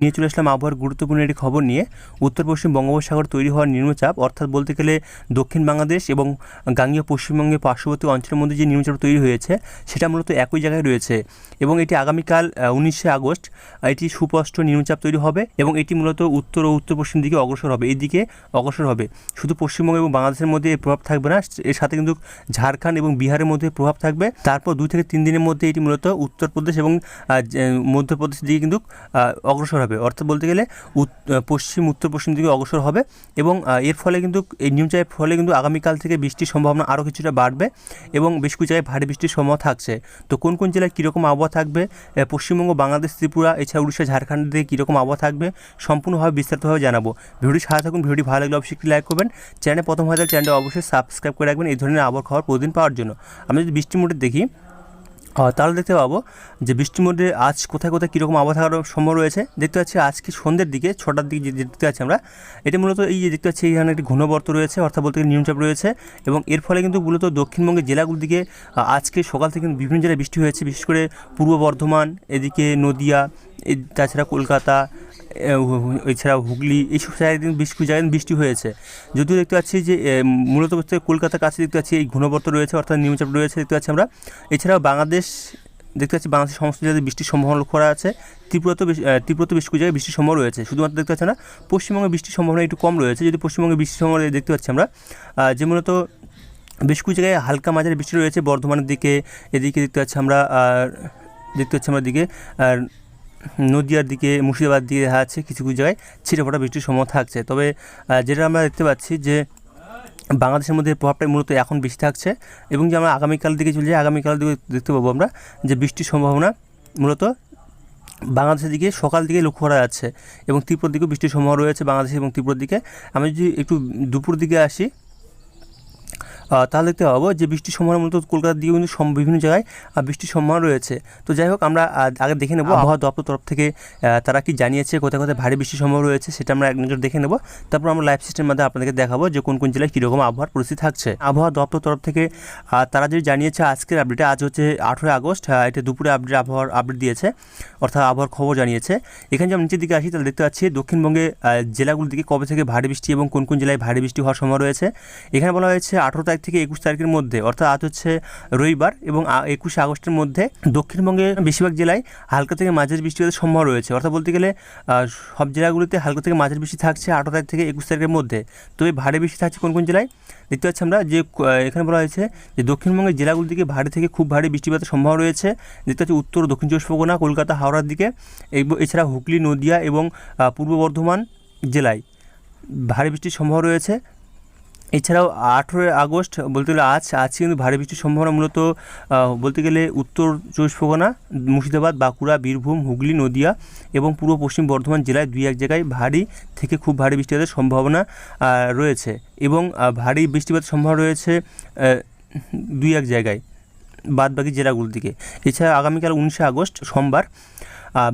নিয়ে চলে আসলাম আবহাওয়ার গুরুত্বপূর্ণ একটি খবর নিয়ে। উত্তর, পশ্চিম বঙ্গোপসাগর তৈরি হওয়ার নিম্নচাপ, অর্থাৎ বলতে গেলে দক্ষিণ বাংলাদেশ এবং গাঙ্গীয় পশ্চিমবঙ্গের পার্শ্ববর্তী অঞ্চলের মধ্যে যে নিম্নচাপ তৈরি হয়েছে, সেটা মূলত একই জায়গায় রয়েছে এবং এটি আগামীকাল উনিশে আগস্ট এটি সুস্পষ্ট নিম্নচাপ তৈরি হবে এবং এটি মূলত উত্তর ও উত্তর পশ্চিম দিকে অগ্রসর হবে, এই দিকে অগ্রসর হবে। শুধু পশ্চিমবঙ্গ এবং বাংলাদেশের মধ্যে এর প্রভাব থাকবে না, এর সাথে কিন্তু ঝাড়খণ্ড এবং বিহারের মধ্যে প্রভাব থাকবে। তারপর দুই থেকে তিন দিনের মধ্যে এটি মূলত উত্তরপ্রদেশ এবং মধ্যপ্রদেশের দিকে কিন্তু অগ্রসর অর্থাৎ বলতে গেলে পশ্চিম, উত্তর পশ্চিম দিকে অগ্রসর হবে এবং এর ফলে কিন্তু, এই নিম্নচাপের ফলে কিন্তু আগামীকাল থেকে বৃষ্টির সম্ভাবনা আরও কিছুটা বাড়বে এবং বেশ কিছু জায়গায় ভারী বৃষ্টির সম্ভাবনা থাকছে। তো কোন কোন জেলায় কীরকম আবহাওয়া থাকবে? পশ্চিমবঙ্গ, বাংলাদেশ, ত্রিপুরা, এছাড়া উড়িষ্যা ঝাড়খণ্ডের দিকে কীরকম আবহাওয়া থাকবে? সম্পূর্ণভাবে বিস্তারিতভাবে জানাব। ভিডিওটি সাথে থাকুন, ভিডিওটি ভালো লাগলে অবশ্যই লাইক করবেন। চ্যানেলে প্রথম হয়ে চ্যানেলটা অবশ্যই সাবস্ক্রাইব করে রাখবেন। এই ধরনের আবহাওয়ার খবর প্রতিদিন পাওয়ার জন্য। আমরা যদি বৃষ্টির মোটে দেখি তাহলে দেখতে পাবো যে বৃষ্টির মধ্যে আজ কোথায় কোথায় কীরকম আবহাওয়া থাকার সম্ভব রয়েছে। দেখতে পাচ্ছি আজকে সন্ধ্যের দিকে, ছটার দিকে যে দেখতে পাচ্ছি আমরা, এটা মূলত এই যে দেখতে পাচ্ছি এখানে একটি ঘনবর্ত রয়েছে, অর্থাৎ বলতে গেলে নিম্নচাপ রয়েছে এবং এর ফলে কিন্তু মূলত দক্ষিণবঙ্গের জেলাগুলোর দিকে আজকে সকাল থেকে কিন্তু বিভিন্ন জেলায় বৃষ্টি হয়েছে, বিশেষ করে পূর্ব বর্ধমান, এদিকে নদিয়া তাছাড়া কলকাতা এ, হু- হু- এছাড়া হুগলি এইসব কিন্তু বেশ কিছু জায়গায় বৃষ্টি হয়েছে। যদিও দেখতে পাচ্ছি যে মূলত কলকাতার কাছে দেখতে পাচ্ছি এই ঘূর্ণবর্ত রয়েছে অর্থাৎ নিম্নচাপ রয়েছে দেখতে পাচ্ছি আমরা। এছাড়াও বাংলাদেশ দেখতে পাচ্ছি বাংলাদেশের সমস্ত জায়গায় বৃষ্টির সম্ভাবনা করা আছে। ত্রিপুরাতেও বেশ আহ, বেশ কিছু জায়গায় বৃষ্টির সম্ভাবনা রয়েছে। শুধুমাত্র দেখতে পাচ্ছি না পশ্চিমবঙ্গে বৃষ্টির সম্ভাবনা একটু কম রয়েছে। যদি পশ্চিমবঙ্গে বৃষ্টির সম্ভাবনা দেখতে পাচ্ছি আমরা। যে মূলত বেশ কিছু জায়গায় হালকা মাঝারি বৃষ্টি রয়েছে বর্ধমানের দিকে। এদিকে দেখতে পাচ্ছি আমরা দেখতে পাচ্ছি আমরা দিকে আর নদিয়ার দিকে মুর্শিদাবাদ দিকে দেখা যাচ্ছে কিছু কিছু জায়গায় ছিটেফোঁটা বৃষ্টির সম্ভাবনা থাকছে। তবে যেটা আমরা দেখতে পাচ্ছি যে, বাংলাদেশের মধ্যে প্রভাবটা মূলত এখন বেশি থাকছে এবং যে আমরা আগামীকাল দিকে চলে যাই, আগামীকাল দিকে দেখতে পাবো আমরা যে বৃষ্টির সম্ভাবনা মূলত বাংলাদেশের দিকে, সকাল দিকে লক্ষ্য করা যাচ্ছে এবং ত্রিপুরার দিকেও বৃষ্টির সম্ভাবনা রয়েছে বাংলাদেশ এবং ত্রিপুরার দিকে। আমি যদি একটু দুপুর দিকে আসি তাহলে দেখতে পাবো যে বৃষ্টির সম্ভাবনা মূলত কলকাতার দিকেও কিন্তু বিভিন্ন জায়গায় বৃষ্টির সম্ভাবনা রয়েছে। তো যাই হোক আমরা আগে দেখে নেব আবহাওয়া দপ্তর তরফ থেকে তারা কি জানিয়েছে কোথায় কোথায় ভারী বৃষ্টির সম্ভাবনা রয়েছে সেটা আমরা এক নজর দেখে নেব। তারপর আমরা লাইভ সিস্টেমের মাধ্যমে আপনাদেরকে দেখাবো যে কোন কোন জেলায় কীরকম আবহাওয়ার পরিস্থিতি থাকছে। আবহাওয়া দপ্তর তরফ থেকে তারা যে জানিয়েছে আজকের আপডেটে আজ হচ্ছে আঠেরোই আগস্ট এটা দুপুরে আপডেট আবহাওয়ার আপডেট দিয়েছে অর্থাৎ আবহাওয়ার খবর জানিয়েছে। এখানে যেমন নিচের দিকে আসি তাহলে দেখতে পাচ্ছি দক্ষিণবঙ্গে জেলাগুলোর দিকে কবে থেকে ভারী বৃষ্টি এবং কোন কোন জেলায় ভারী বৃষ্টি হওয়ার সম্ভাবনা রয়েছে। এখানে বলা হয়েছে আঠেরো তারিখ থেকে একুশ তারিখের মধ্যে, অর্থাৎ আজ হচ্ছে রবিবার এবং একুশে আগস্টের মধ্যে দক্ষিণবঙ্গের বেশিরভাগ জেলায় হালকা থেকে মাঝারি বৃষ্টিপাতের সম্ভাবনা রয়েছে। অর্থাৎ বলতে গেলে সব জেলাগুলিতে হালকা থেকে মাঝারি বৃষ্টি থাকছে আঠেরো তারিখ থেকে একুশ তারিখের মধ্যে। তবে ভারী বৃষ্টি থাকছে কোন কোন জেলায়? দেখতে পাচ্ছি আমরা যে এখানে বলা হয়েছে যে দক্ষিণবঙ্গের জেলাগুলি থেকে ভারী থেকে খুব ভারী বৃষ্টিপাতের সম্ভাবনা রয়েছে। দেখতে পাচ্ছি উত্তর, দক্ষিণ চব্বিশ পরগনা, কলকাতা, হাওড়ার দিকে এছাড়া হুগলি, নদিয়া এবং পূর্ব বর্ধমান জেলায় ভারী বৃষ্টির সম্ভাবনা রয়েছে। এছাড়াও আঠেরোই আগস্ট বলতে গেলে আজ আজ কিন্তু ভারী বৃষ্টির সম্ভাবনা মূলত বলতে গেলে উত্তর চব্বিশ পরগনা, মুর্শিদাবাদ, বাঁকুড়া, বীরভূম, হুগলি, নদিয়া এবং পূর্ব পশ্চিম বর্ধমান জেলায় দুই এক জায়গায় ভারী থেকে খুব ভারী বৃষ্টিপাতের সম্ভাবনা রয়েছে এবং ভারী বৃষ্টিপাতের সম্ভাবনা রয়েছে দুই এক জায়গায় বাদ বাকি জেলাগুলোর দিকে। এছাড়া আগামীকাল উনিশে আগস্ট সোমবার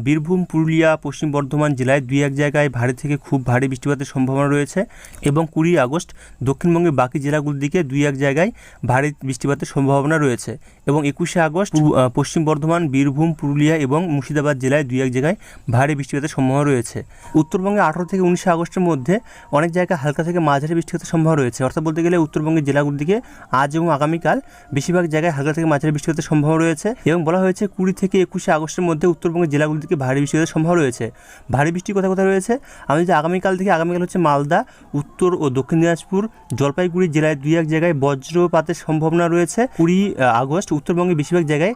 বীরভূম পুরুলিয়া পশ্চিম বর্ধমান জেলায় দুই এক জায়গায় ভারী থেকে খুব ভারী বৃষ্টিপাতের সম্ভাবনা রয়েছে এবং কুড়ি আগস্ট দক্ষিণবঙ্গের বাকি জেলাগুলোর দিকে দুই এক জায়গায় ভারী বৃষ্টিপাতের সম্ভাবনা রয়েছে এবং একুশে আগস্ট পশ্চিম বর্ধমান বীরভূম পুরুলিয়া এবং মুর্শিদাবাদ জেলায় দুই এক জায়গায় ভারী বৃষ্টিপাতের সম্ভাবনা রয়েছে। উত্তরবঙ্গে আঠারো থেকে উনিশে আগস্টের মধ্যে অনেক জায়গায় হালকা থেকে মাঝারি বৃষ্টিপাতের সম্ভাবনা রয়েছে। অর্থাৎ বলতে গেলে উত্তরবঙ্গের জেলাগুলোর দিকে আজ এবং আগামীকাল বেশিরভাগ জায়গায় হালকা থেকে মাঝারি বৃষ্টিপাতের সম্ভাবনা রয়েছে এবং বলা হয়েছে কুড়ি থেকে একুশে আগস্টের মধ্যে উত্তরবঙ্গের জেলাগুলির দিকে ভারী বৃষ্টিপাতের সম্ভাবনা রয়েছে। ভারী বৃষ্টি কোথায় কোথায় রয়েছে? আমি যদি আগামীকাল থেকে আগামীকাল হচ্ছে মালদা, উত্তর ও দক্ষিণ দিনাজপুর, জলপাইগুড়ি জেলায় দুই এক জায়গায় বজ্রপাতের সম্ভাবনা রয়েছে। কুড়ি আগস্ট উত্তরবঙ্গের বেশিরভাগ জায়গায়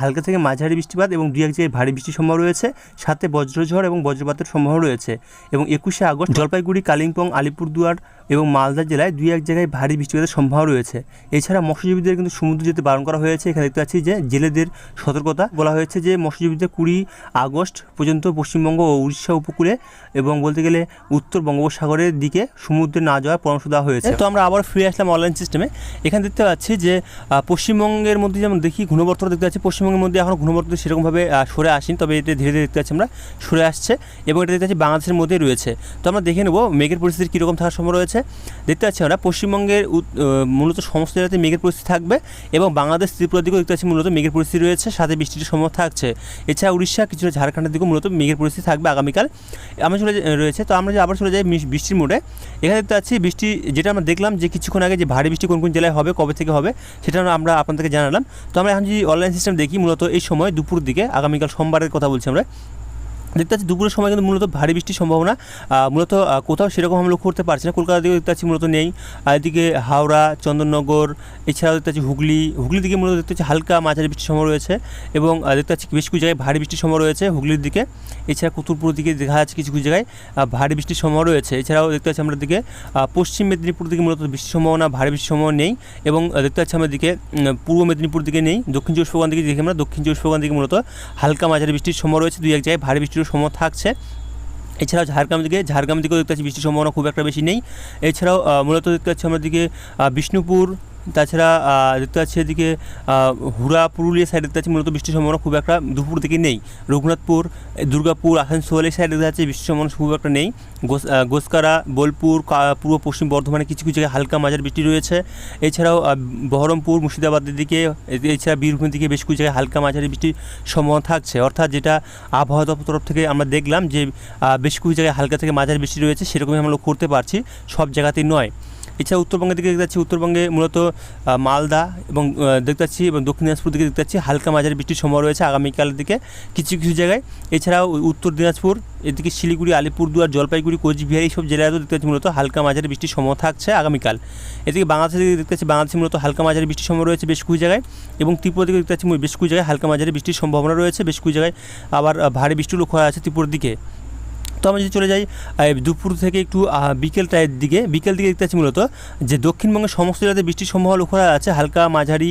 হালকা থেকে মাঝারি বৃষ্টিপাত এবং দুই এক জায়গায় ভারী বৃষ্টির সম্ভাবনা রয়েছে। সাথে বজ্রঝড় এবং বজ্রপাতের সম্ভাবনা রয়েছে এবং একুশে আগস্ট জলপাইগুড়ি, কালিম্পং, আলিপুরদুয়ার এবং মালদা জেলায় দুই এক জায়গায় ভারী বৃষ্টিপাতের সম্ভাবনা রয়েছে। এছাড়া মৎস্যজীবীদের কিন্তু সমুদ্র যেতে বারণ করা হয়েছে। এখানে দেখতে পাচ্ছি যে জেলেদের সতর্কতা বলা হয়েছে যে মৎস্যজীবীদের কুড়ি আগস্ট পর্যন্ত পশ্চিমবঙ্গ ও উড়িষ্যা উপকূলে এবং বলতে গেলে উত্তর বঙ্গোপসাগরের দিকে সমুদ্রে না যাওয়ার পরামর্শ দেওয়া হয়েছে। তো আমরা আবার ফিরে আসলাম অনলাইন সিস্টেমে এখানে দেখতে পাচ্ছি যে পশ্চিমবঙ্গের মধ্যে যেমন দেখি ঘূর্ণবর্ত দেখতে পাচ্ছি, পশ্চিমবঙ্গের মধ্যে এখন ঘূর্ণবর্ত সেরকমভাবে সরে আসেনি, তবে এটা ধীরে ধীরে দেখতে পাচ্ছি আমরা সরে আসছে এবং এটা দেখতে পাচ্ছি বাংলাদেশের মধ্যেই রয়েছে। তো আমরা দেখে নেব মেঘের পরিস্থিতি কীরকম থাকার সম্ভব রয়েছে। দেখতে পাচ্ছি আমরা পশ্চিমবঙ্গের মূলত সমস্ত জায়গাতে মেঘের পরিস্থিতি থাকবে এবং বাংলাদেশ ত্রিপুরার দিকেও দেখতে পাচ্ছি মূলত মেঘের পরিস্থিতি রয়েছে, সাথে বৃষ্টির সম্ভব থাকছে। এছাড়া উড়িষ্যা কিছুটা ঝাড়খণ্ডের দিকে, মূলত মেঘের পরিস্থিতি থাকবে আগামীকাল। আমরা চলে রয়েছে, তো আমরা যে আবার চলে যাই বৃষ্টির মোড়ে। এখানে দেখতে পাচ্ছি বৃষ্টি, যেটা আমরা দেখলাম যে কিছুক্ষণ আগে যে ভারী বৃষ্টি কোন কোন জেলায় হবে, কবে থেকে হবে, সেটা আমরা আপনাদেরকে জানালাম। তো আমরা এখন যদি অনলাইন সিস্টেম দেখি, মূলত এই সময় দুপুর দিকে, আগামীকাল সোমবারের কথা বলছি আমরা দেখতে পাচ্ছি দুপুরের সময় কিন্তু মূলত ভারী বৃষ্টির সম্ভাবনা। মূলত কোথাও সেরকম আমরা লক্ষ্য করতে পারছি না। কলকাতা দিকে দেখতে পাচ্ছি মূলত নেই। এদিকে হাওড়া, চন্দননগর, এছাড়াও দেখতে পাচ্ছি হুগলি, হুগলির দিকে মূলত দেখতে পাচ্ছি হালকা মাঝারি বৃষ্টির সময় রয়েছে এবং দেখতে পাচ্ছি বেশ কিছু জায়গায় ভারী বৃষ্টির সময় রয়েছে হুগলির দিকে। এছাড়া কুতুরপুর দিকে দেখা যাচ্ছে কিছু কিছু জায়গায় ভারী বৃষ্টির সময় রয়েছে। এছাড়াও দেখতে পাচ্ছি আমরা দিকে পশ্চিম মেদিনীপুর দিকে মূলত বৃষ্টির সম্ভাবনা, ভারী বৃষ্টির সম্ভাবনা নেই এবং দেখতে পাচ্ছি আমরা দিকে পূর্ব মেদিনীপুর দিকে নেই, দক্ষিণ চব্বিশ পরগনা দিকে দেখি আমরা দক্ষিণ চব্বিশ পরগনা দিকে মূলত হালকা মাঝারি বৃষ্টির সময় রয়েছে। দুই এক জায়গায় ভারী বৃষ্টির সময় থাকছে। এছাড়াও ঝাড়গ্রাম দিকে ঝাড়গ্রাম দিকেও দেখতে পাচ্ছি বৃষ্টির সম্ভাবনা খুব একটা বেশি নেই। এছাড়াও মূলত দেখতে পাচ্ছি আমরা দিকে বিষ্ণুপুর তাছাড়া দেখতে পাচ্ছি এদিকে হুড়া পুরুলিয়া সাইডে দেখতে পাচ্ছি, মূলত বৃষ্টির সম্ভাবনা খুব একটা দুপুর দিকে নেই। রঘুনাথপুর, দুর্গাপুর, আসানসোল এই সাইডে দেখা যাচ্ছে বৃষ্টির সম্ভাবনা খুব একটা নেই। গোস গোসকারা, বোলপুর পূর্ব পশ্চিম বর্ধমানে কিছু কিছু জায়গায় হালকা মাঝার বৃষ্টি রয়েছে। এছাড়াও বহরমপুর, মুর্শিদাবাদের দিকে এছাড়া বীরভূমের দিকে বেশ কিছু জায়গায় হালকা মাঝারি বৃষ্টির সম্ভাবনা থাকছে। অর্থাৎ যেটা আবহাওয়া দপ্তর তরফ থেকে আমরা দেখলাম যে বেশ কিছু জায়গায় হালকা থেকে মাঝারি বৃষ্টি রয়েছে, সেরকমই আমরা লক্ষ্য করতে পারছি। সব জায়গাতেই নয়। এছাড়া উত্তরবঙ্গের দিকে দেখতে পাচ্ছি, উত্তরবঙ্গে মূলত মালদা এবং দেখতে পাচ্ছি এবং দক্ষিণ দিনাজপুর দিকে দেখতে পাচ্ছি হালকা মাঝারি বৃষ্টির সময় রয়েছে আগামীকালের দিকে কিছু কিছু জায়গায়। এছাড়াও উত্তর দিনাজপুর, এদিকে শিলিগুড়ি, আলিপুরদুয়ার, জলপাইগুড়ি, কোচবিহার এইসব জেলাতেও দেখতে পাচ্ছি মূলত হালকা মাঝারি বৃষ্টির সময় থাকছে আগামীকাল। এদিকে বাংলাদেশের দিকে দেখতে পাচ্ছি, বাংলাদেশে মূলত হালকা মাঝারি বৃষ্টির সময় রয়েছে বেশ কিছু জায়গায় এবং ত্রিপুরা দিকে দেখতে পাচ্ছি বেশ কিছু জায়গায় হালকা মাঝারি বৃষ্টির সম্ভাবনা রয়েছে, বেশ কিছু জায়গায় আবার ভারী বৃষ্টি লক্ষ্য করা আছে ত্রিপুরার দিকে। তো আমরা যদি চলে যাই দুপুর থেকে একটু আহ, বিকেল টাইমের দিকে বিকেল দিকে দেখতে পাচ্ছি মূলত যে দক্ষিণবঙ্গের সমস্ত জেলাতে বৃষ্টির সম্ভাবনা লক্ষ্য আছে হালকা মাঝারি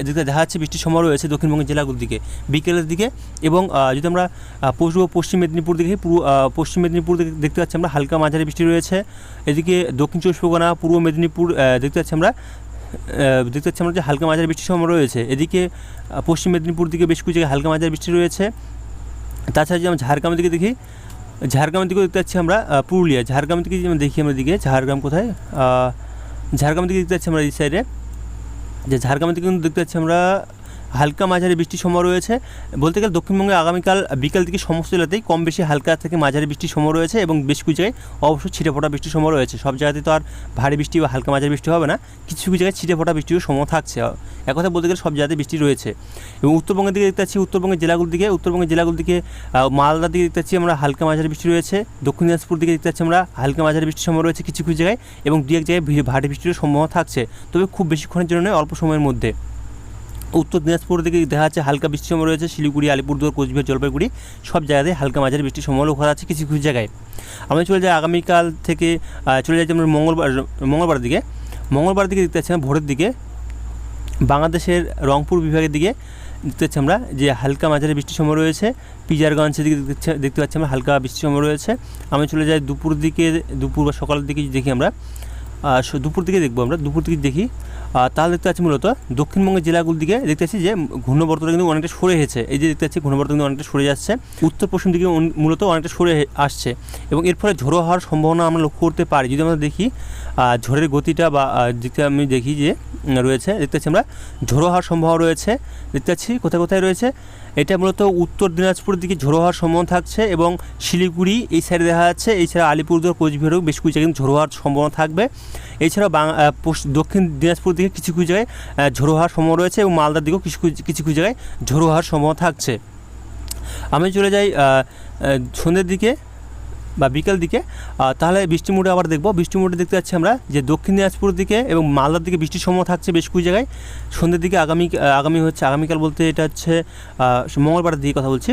এদিকে দেখা যাচ্ছে বৃষ্টির সম্ভাবনা রয়েছে দক্ষিণবঙ্গের জেলাগুলোর দিকে। বিকেলের দিকে এবং যদি আমরা পূর্ব পশ্চিম মেদিনীপুর দিকে পূর্ব পশ্চিম মেদিনীপুর দেখতে পাচ্ছি আমরা হালকা মাঝারি বৃষ্টি রয়েছে। এদিকে দক্ষিণ চব্বিশ পরগনা পূর্ব মেদিনীপুর দেখতে পাচ্ছি আমরা দেখতে পাচ্ছি আমরা যে হালকা মাঝারি বৃষ্টির সম্ভাবনা রয়েছে। এদিকে পশ্চিম মেদিনীপুর দিকে বেশ কিছু জায়গায় হালকা মাঝারি বৃষ্টি রয়েছে। তাছাড়া যদি আমরা ঝাড়গ্রামের দিকে দেখি ঝাড়গ্রামের দিকে দেখতে পাচ্ছি আমরা পুরুলিয়া। ঝাড়গ্রাম দিকে দেখি আমরা দিকে ঝাড়গ্রাম কোথায়? ঝাড়গ্রাম দিকে দেখতে পাচ্ছি আমরা এই সাইডে যে ঝাড়গ্রামের দিকে কিন্তু দেখতে পাচ্ছি আমরা হালকা মাঝারি বৃষ্টির সময় রয়েছে। বলতে গেলে দক্ষিণবঙ্গে আগামীকাল বিকাল থেকে সমস্ত জেলাতেই কম বেশি হালকা থেকে মাঝারি বৃষ্টির সময় রয়েছে এবং বেশ কিছু জায়গায় অবশ্যই ছিটে ফোটা বৃষ্টির সময় রয়েছে। সব জায়গাতে তো আর ভারী বৃষ্টি বা হালকা মাঝারি বৃষ্টি হবে না। কিছু কিছু জায়গায় ছিটে ফোটা বৃষ্টির সময় থাকছে। এক কথা বলতে গেলে সব জায়গাতে বৃষ্টি রয়েছে। এবং উত্তরবঙ্গের দিকে দেখতে পাচ্ছি, উত্তরবঙ্গের জেলাগুলোর দিকে, উত্তরবঙ্গের জেলাগুলোর দিকে মালদার দিকে দেখতে পাচ্ছি আমরা হালকা মাঝারি বৃষ্টি রয়েছে। দক্ষিণ দিনাজপুর দিকে দেখতে পাচ্ছি আমরা হালকা মাঝারি বৃষ্টির সময় রয়েছে কিছু কিছু জায়গায় এবং দু এক জায়গায় ভারী বৃষ্টির সম্ভাবনা থাকছে। তবে খুব বেশিক্ষণের জন্য নয়, অল্প সময়ের মধ্যে। উত্তর দিনাজপুর দিকে দেখা যাচ্ছে হালকা বৃষ্টির সময় রয়েছে, শিলিগুড়ি, আলিপুরদুয়ার, কোচবিহার, জলপাইগুড়ি, সব জায়গাতে হালকা মাঝারি বৃষ্টির লক্ষ্য করা যাচ্ছে কিছু কিছু জায়গায়। আমরা চলে যাই আগামীকাল থেকে চলে যাই আমরা মঙ্গলবার মঙ্গলবার দিকে। মঙ্গলবার দিকে দেখতে পাচ্ছি ভোরের দিকে বাংলাদেশের রংপুর বিভাগের দিকে দেখতে পাচ্ছি আমরা যে হালকা মাঝারি বৃষ্টির সময় রয়েছে। পিজারগঞ্জের দিকে দেখতে পাচ্ছি আমরা হালকা বৃষ্টির সময় রয়েছে। আমি চলে যাই দুপুর দিকে, দুপুর বা সকালের দিকে দেখি আমরা দুপুর দিকে দেখব আমরা, দুপুর দিকে দেখি। তাহলে দেখতে পাচ্ছি মূলত দক্ষিণবঙ্গের জেলাগুলোর দিকে দেখতে পাচ্ছি যে ঘূর্ণবর্তটা কিন্তু অনেকটা সরে এসেছে। এই যে দেখতে পাচ্ছি ঘূর্ণবর্ত কিন্তু অনেকটা সরে যাচ্ছে। উত্তর পশ্চিম দিকে মূলত অনেকটা সরে আসছে এবং এর ফলে ঝোড়ো হওয়ার সম্ভাবনা আমরা লক্ষ্য করতে পারি। যদি আমরা দেখি ঝড়ের গতিটা বা দিকটা আমি দেখি যে রয়েছে, দেখতে পাচ্ছি আমরা ঝোড়ো হওয়ার সম্ভাবনা রয়েছে। দেখতে পাচ্ছি কোথায় কোথায় রয়েছে? এটা মূলত উত্তর দিনাজপুরের দিকে ঝোড়ো হওয়ার সম্ভাবনা থাকছে এবং শিলিগুড়ি এই সাইডে দেখা যাচ্ছে, এছাড়া আলিপুরদুয়ার কোচবিহারেও বেশ কিছু জায়গায় ঝোড়ো হওয়ার সম্ভাবনা থাকবে। এছাড়াও দক্ষিণ দিনাজপুর দিকে কিছু কিছু জায়গায় ঝোড়ো হওয়ার সম্ভাবনা রয়েছে এবং মালদার দিকেও কিছু কিছু- কিছু জায়গায় ঝোড়ো হওয়ার সম্ভাবনা থাকছে। আমি চলে যাই সন্ধ্যের দিকে। বা বিকেল দিকে তাহলে বৃষ্টি মোড়ে আবার দেখব। বৃষ্টি মোড়ে দেখতে পাচ্ছি আমরা যে দক্ষিণ দিনাজপুর দিকে এবং মালদার দিকে বৃষ্টির সময় থাকছে বেশ কিছু জায়গায়। সন্ধ্যের দিকে আগামী আগামী হচ্ছে, আগামীকাল বলতে এটা হচ্ছে মঙ্গলবারের দিকে কথা বলছি।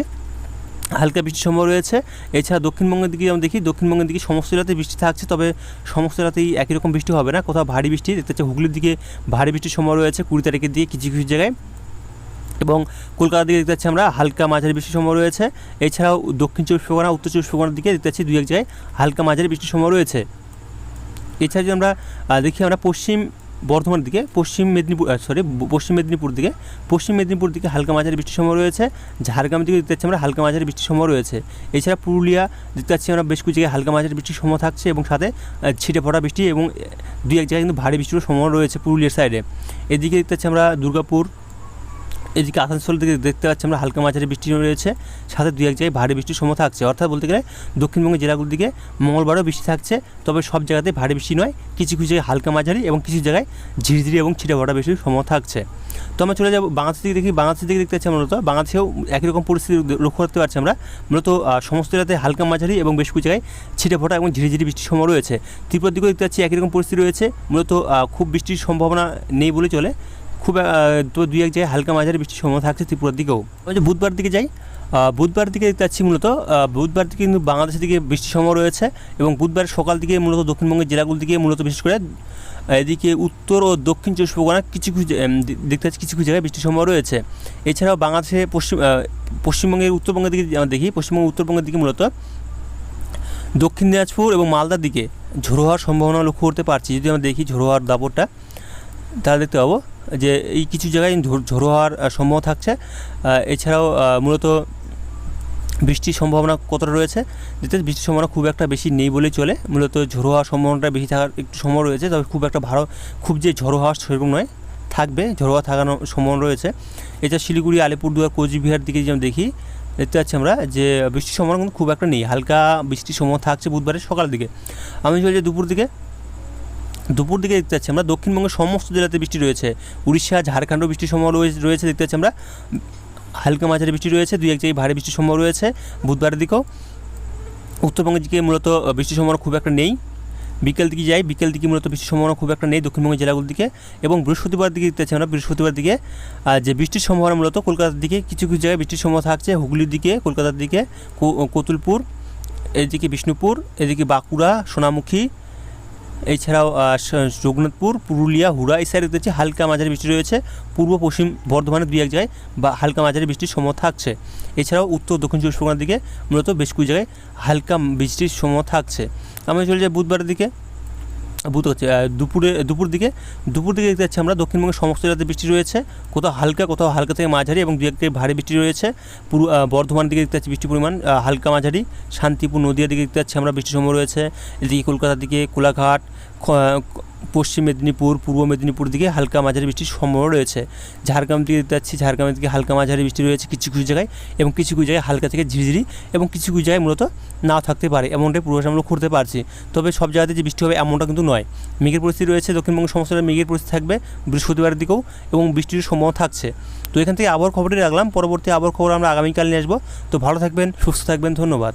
হালকা বৃষ্টির সম্ভব রয়েছে। এছাড়া দক্ষিণবঙ্গের দিকে আমরা দেখি, দক্ষিণবঙ্গের দিকে সমস্ত জেলাতে বৃষ্টি থাকছে, তবে সমস্ত জেলাতেই একই রকম বৃষ্টি হবে না। কোথাও ভারী বৃষ্টি, দেখতে পাচ্ছি হুগলির দিকে ভারী বৃষ্টির সময় রয়েছে কুড়ি তারিখের দিকে কিছু কিছু জায়গায়। এবং কলকাতার দিকে দেখতে পাচ্ছি আমরা হালকা মাঝারি বৃষ্টির সময় রয়েছে। এছাড়াও দক্ষিণ চব্বিশ পরগনা, উত্তর চব্বিশ পরগনার দিকে দেখতে পাচ্ছি দুই এক জায়গায় হালকা মাঝারি বৃষ্টির সময় রয়েছে। এছাড়া যদি আমরা দেখি আমরা পশ্চিম বর্ধমান দিকে, পশ্চিম মেদিনীপুর সরি পশ্চিম মেদিনীপুর দিকে, পশ্চিম মেদিনীপুর দিকে হালকা মাঝারি বৃষ্টির সময় রয়েছে। ঝাড়গ্রামের দিকে দেখতে পাচ্ছি আমরা হালকা মাঝারি বৃষ্টির সময় রয়েছে। এছাড়া পুরুলিয়া দেখতে পাচ্ছি আমরা বেশ কিছু জায়গায় হালকা মাঝারি বৃষ্টির সময় থাকছে এবং সাথে ছিটে পড়া বৃষ্টি এবং দুই এক জায়গায় কিন্তু ভারী বৃষ্টির সময় রয়েছে পুরুলিয়ার সাইডে এদিকে দেখতে পাচ্ছি আমরা দুর্গাপুর এদিকে আসানসোল দিকে দেখতে পাচ্ছি আমরা হালকা মাঝারি বৃষ্টি রয়েছে। সাথে দু এক জায়গায় ভারী বৃষ্টির সময় থাকছে। অর্থাৎ বলতে গেলে দক্ষিণবঙ্গের জেলাগুলোর দিকে মঙ্গলবারও বৃষ্টি থাকছে, তবে সব জায়গাতে ভারী বৃষ্টি নয়। কিছু কিছু জায়গায় হালকা মাঝারি এবং কিছু জায়গায় ঝিরিঝিরি এবং ছিটে ভরা বৃষ্টির সময় থাকছে। তো আমরা চলে যাব বাংলাদেশ দিকে দেখি। বাংলাদেশের দিকে দেখতে পাচ্ছি মূলত, বাংলাদেশেও একই রকম পরিস্থিতি লক্ষ্য করতে পারছি আমরা। মূলত সমস্ত জেলাতে হালকা মাঝারি এবং বেশ কিছু জায়গায় ছিটে ফোটা এবং ঝিরিঝিরি বৃষ্টির সময় রয়েছে। ত্রিপুরার দিকেও দেখতে পাচ্ছি একই রকম পরিস্থিতি রয়েছে। মূলত খুব বৃষ্টির সম্ভাবনা নেই বলে চলে। খুব তো দুই এক জায়গায় হালকা মাঝারি বৃষ্টির সম্ভাবনা থাকছে ত্রিপুরার দিকেও। যে বুধবার দিকে যাই বুধবার দিকে দেখতে পাচ্ছি মূলত বুধবার দিকে কিন্তু বাংলাদেশের দিকে বৃষ্টির সময় রয়েছে এবং বুধবার সকাল দিকে মূলত দক্ষিণবঙ্গের জেলাগুলো দিকে মূলত বিশেষ করে এদিকে উত্তর ও দক্ষিণ চব্বিশ পরগনা কিছু কিছু দেখতে পাচ্ছি কিছু কিছু জায়গায় বৃষ্টির সময় রয়েছে। এছাড়াও বাংলাদেশে পশ্চিম পশ্চিমবঙ্গের উত্তরবঙ্গের দিকে আমরা দেখি, পশ্চিমবঙ্গের উত্তরবঙ্গের দিকে মূলত দক্ষিণ দিনাজপুর এবং মালদার দিকে ঝোড়ো হওয়ার সম্ভাবনা লক্ষ্য করতে পারছি। যদি আমরা দেখি ঝোড়ো হওয়ার দাপটটা, তাহলে দেখতে পাবো যে এই কিছু জায়গায় ঝোড়ো হওয়ার সম্ভাবনা থাকছে। এছাড়াও মূলত বৃষ্টির সম্ভাবনা কতটা রয়েছে? যেতে বৃষ্টির সম্ভাবনা খুব একটা বেশি নেই বলেই চলে। মূলত ঝোড়ো হওয়ার সম্ভাবনাটা বেশি থাকার একটু সময় রয়েছে, তবে খুব একটা ভালো, খুব যে ঝোড়ো হওয়ার সেরকম নয়, থাকবে। ঝোড়ো হওয়া থাকার সম্ভাবনা রয়েছে। এছাড়া শিলিগুড়ি, আলিপুরদুয়ার, কোচবিহার দিকে যেমন দেখি, দেখতে পাচ্ছি আমরা যে বৃষ্টির সম্ভাবনা কিন্তু খুব একটা নেই। হালকা বৃষ্টির সম্ভাবনা থাকছে বুধবারের সকাল দিকে। আমি চলে যাই দুপুর দিকে। দুপুর দিকে দেখতে পাচ্ছি আমরা। দক্ষিণবঙ্গের সমস্ত জেলাতে বৃষ্টি রয়েছে। উড়িষ্যা ঝাড়খণ্ডও বৃষ্টির সম্ভাবনা রয়েছে- দেখতে পাচ্ছি আমরা। হালকা মাঝারি বৃষ্টি রয়েছে, দুই এক জায়গায় ভারী বৃষ্টির সম্ভাবনা রয়েছে। বুধবারের দিকেও। উত্তরবঙ্গের দিকে মূলত বৃষ্টির সম্ভাবনা খুব একটা নেই। বিকেল দিকে যাই, বিকেল দিকে মূলত বৃষ্টির সম্ভাবনা খুব একটা নেই দক্ষিণবঙ্গের জেলাগুলোর দিকে। এবং বৃহস্পতিবার দিকে দেখতে আমরা, বৃহস্পতিবার দিকে যে বৃষ্টির সম্ভাবনা মূলত কলকাতার দিকে কিছু কিছু জায়গায় বৃষ্টির সম্ভাবনা থাকছে। হুগলির দিকে, কলকাতার দিকে কতুলপুর, এদিকে বিষ্ণুপুর, এদিকে বাঁকুড়া, সোনামুখী এছাড়াও জগন্নাথপুর পুরুলিয়া, হুড়া এই সাইডে দেখছি হালকা মাঝারি বৃষ্টি রয়েছে। পূর্ব, পশ্চিম, বর্ধমানের দুই এক জায়গায় বা হালকা মাঝারি বৃষ্টির সময় থাকছে। এছাড়াও উত্তর, দক্ষিণ চব্বিশ পরগনার দিকে মূলত বেশ কিছু জায়গায় হালকা বৃষ্টির সময় থাকছে। আমরা চলে যাই বুধবারের দিকে। বুধ হচ্ছে। দুপুরে, দুপুর দিকে দুপুর দিকে দেখতে পাচ্ছি আমরা দক্ষিণবঙ্গের সমস্ত জেলাতে বৃষ্টি রয়েছে। কোথাও হালকা কোথাও হালকা থেকে মাঝারি এবং দু একটি ভারী বৃষ্টি রয়েছে। পুরো বর্ধমান দিকে দেখতে পাচ্ছি বৃষ্টির পরিমাণ হালকা মাঝারি। শান্তিপুর নদীয়া দিকে দেখতে পাচ্ছি আমরা বৃষ্টির সময় রয়েছে। এদিকে কলকাতার দিকে, কোলাঘাট পশ্চিম মেদিনীপুর, পূর্ব মেদিনীপুর দিকে হালকা মাঝারি বৃষ্টির সম্ভাবনা রয়েছে। ঝাড়গ্রাম দিকে দেখতে পাচ্ছি ঝাড়গ্রামের দিকে হালকা মাঝারি বৃষ্টি রয়েছে কিছু কিছু জায়গায় এবং কিছু কিছু জায়গায় হালকা থেকে ঝিরিঝিরি এবং কিছু কিছু জায়গায় মূলত না থাকতে পারে। এমনটাই পূর্বাভাস আমরা করতে পারছি। তবে সব জায়গাতে যে বৃষ্টি হবে এমনটা কিন্তু নয়। মেঘের পরিস্থিতি রয়েছে, দক্ষিণবঙ্গ সমস্ত মেঘের পরিস্থিতি থাকবে বৃহস্পতিবারের দিকেও এবং বৃষ্টির সম্ভাবনা থাকছে। তো এখান থেকে আবহাওয়ার খবরটি রাখলাম। পরবর্তী আবহাওয়ার খবর আমরা আগামীকাল নিয়ে আসব। তো ভালো থাকবেন, সুস্থ থাকবেন, ধন্যবাদ।